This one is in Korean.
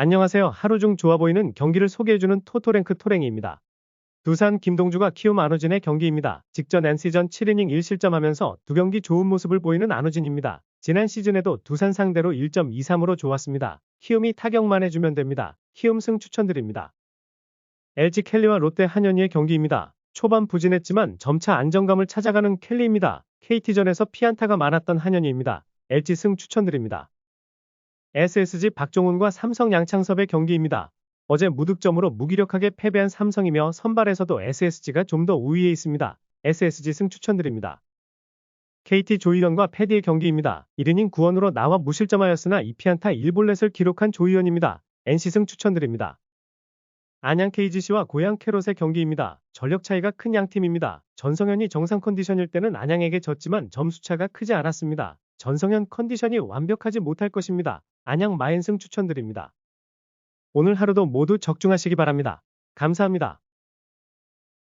안녕하세요. 하루 중 좋아 보이는 경기를 소개해주는 토토랭크 토랭이입니다. 두산 김동주가 키움 안우진의 경기입니다. 직전 NC전 7이닝 1실점하면서 두 경기 좋은 모습을 보이는 안우진입니다. 지난 시즌에도 두산 상대로 1.23으로 좋았습니다. 키움이 타격만 해주면 됩니다. 키움 승 추천드립니다. LG 켈리와 롯데 한현희의 경기입니다. 초반 부진했지만 점차 안정감을 찾아가는 켈리입니다. KT전에서 피안타가 많았던 한현희입니다. LG 승 추천드립니다. SSG 박종훈과 삼성 양창섭의 경기입니다. 어제 무득점으로 무기력하게 패배한 삼성이며 선발에서도 SSG가 좀 더 우위에 있습니다. SSG 승 추천드립니다. KT 조희연과 패디의 경기입니다. 1이닝 9원으로 나와 무실점하였으나 2피안타 1볼넷을 기록한 조희연입니다. NC 승 추천드립니다. 안양 KGC와 고양 캐롯의 경기입니다. 전력 차이가 큰 양팀입니다. 전성현이 정상 컨디션일 때는 안양에게 졌지만 점수차가 크지 않았습니다. 전성현 컨디션이 완벽하지 못할 것입니다. 안양 마인승 추천드립니다. 오늘 하루도 모두 적중하시기 바랍니다. 감사합니다.